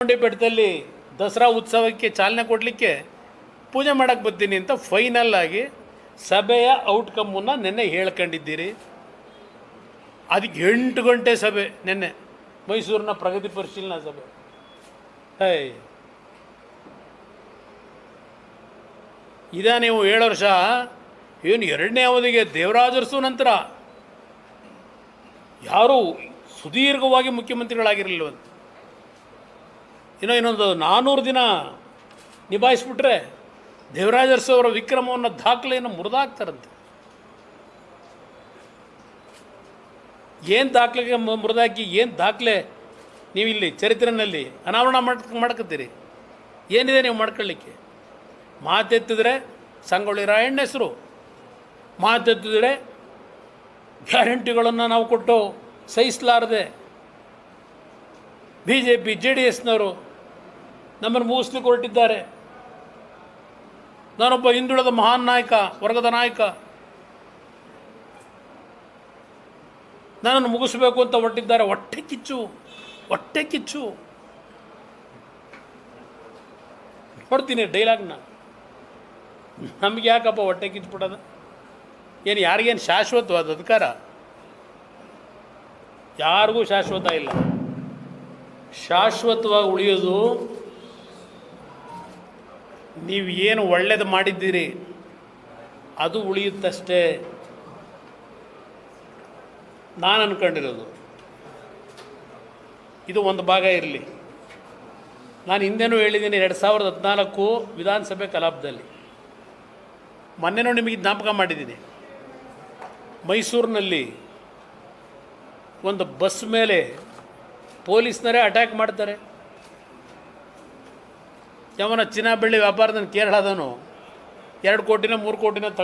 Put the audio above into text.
ಬೆಟ್ಟದಲ್ಲಿ ದಸರಾ ಉತ್ಸವಕ್ಕೆ ಚಾಲನೆ ಕೊಡಲಿಕ್ಕೆ ಪೂಜೆ ಮಾಡೋಕ್ಕೆ ಬರ್ತೀನಿ ಅಂತ ಫೈನಲ್ ಆಗಿ ಸಭೆಯ ಔಟ್ಕಮ್ಮನ್ನು ನಿನ್ನೆ ಹೇಳ್ಕೊಂಡಿದ್ದೀರಿ. ಅದಕ್ಕೆ ಎಂಟು ಗಂಟೆ ಸಭೆ ನಿನ್ನೆ, ಮೈಸೂರಿನ ಪ್ರಗತಿ ಪರಿಶೀಲನಾ ಸಭೆ. ಹೇ. ಇದ ನೀವು ಏಳು ವರ್ಷ ಏನು ಎರಡನೇ ಅವಧಿಗೆ ದೇವರಾಜರ್ಸು ನಂತರ ಯಾರೂ ಸುದೀರ್ಘವಾಗಿ ಮುಖ್ಯಮಂತ್ರಿಗಳಾಗಿರಲಿಲ್ಲವಂತೆ ಇನ್ನೂ ಇನ್ನೊಂದು ನಾನ್ನೂರು ದಿನ ನಿಭಾಯಿಸ್ಬಿಟ್ರೆ ದೇವರಾಜರ್ಸು ಅವರ ವಿಕ್ರಮವನ್ನು ದಾಖಲೆಯನ್ನು ಮುರಿದಾಕ್ತಾರಂತೆ. ಏನು ದಾಖಲೆಗೆ ಮುರಿದಾಕಿ, ಏನು ದಾಖಲೆ ನೀವಿಲ್ಲಿ ಚರಿತ್ರೆನಲ್ಲಿ ಅನಾವರಣ ಮಾಡ್ ಮಾಡ್ಕೊತೀರಿ ಏನಿದೆ ನೀವು ಮಾಡ್ಕೊಳ್ಳಿಕ್ಕೆ? ಮಾತೆತ್ತಿದ್ರೆ ಸಂಗೊಳ್ಳಿ ರಾಯಣ್ಣ ಹೆಸರು. ಮಾತೆತ್ತಿದ್ರೆ ಗ್ಯಾರಂಟಿಗಳನ್ನು ನಾವು ಕೊಟ್ಟು ಸಹಿಸಲಾರದೆ. B J P J D ಎಸ್ನವರು ನಮ್ಮನ್ನು ಮುಗಿಸ್ಲಿಕ್ಕೆ ಹೊರಟಿದ್ದಾರೆ ನಾನೊಬ್ಬ ಹಿಂದುಳಿದ ಮಹಾನ್ ನಾಯಕ, ವರ್ಗದ ನಾಯಕ. ನನ್ನನ್ನು ಮುಗಿಸ್ಬೇಕು ಅಂತ ಹೊರಟಿದ್ದಾರೆ. ಹೊಟ್ಟೆ ಕಿಚ್ಚು ಹೊಟ್ಟೆ ಕಿಚ್ಚು. ಕೊಡ್ತೀನಿ ಡೈಲಾಗ್ನ ನಮ್ಗೆ ಯಾಕಪ್ಪ ಹೊಟ್ಟೆ ಕಿಚ್ಬಿಡೋದು ಏನು ಯಾರಿಗೇನು ಶಾಶ್ವತವಾದ ಅಧಿಕಾರ? ಯಾರಿಗೂ ಶಾಶ್ವತ ಇಲ್ಲ. ಶಾಶ್ವತವಾಗಿ ಉಳಿಯೋದು ನೀವು ಏನು ಒಳ್ಳೇದು ಮಾಡಿದ್ದೀರಿ, ಅದು ಉಳಿಯುತ್ತಷ್ಟೇ. ನಾನು ಅನ್ಕೊಂಡಿರೋದು. ಇದು ಒಂದು ಭಾಗ ಇರಲಿ. ನಾನು ಹಿಂದೆನೂ ಹೇಳಿದ್ದೀನಿ ಎರಡು ಸಾವಿರದ ಹದಿನಾಲ್ಕು ವಿಧಾನಸಭೆ ಕಲಾಪದಲ್ಲಿ. ಮೊನ್ನೆನೂ ನಿಮಗೆ ಜ್ಞಾಪಕ ಮಾಡಿದ್ದೀನಿ. ಮೈಸೂರಿನಲ್ಲಿ ಒಂದು ಬಸ್ ಮೇಲೆ ಪೊಲೀಸ್ನರೇ ಅಟ್ಯಾಕ್ ಮಾಡ್ತಾರೆ. ಯಾವನ ಚಿನ್ನ ಬೆಳ್ಳಿ ವ್ಯಾಪಾರದನ್ನು ಕೇರಳದನು ಎರಡು ಕೋಟಿನ ಮೂರು ಕೋಟಿನ ತಗೊಂಡು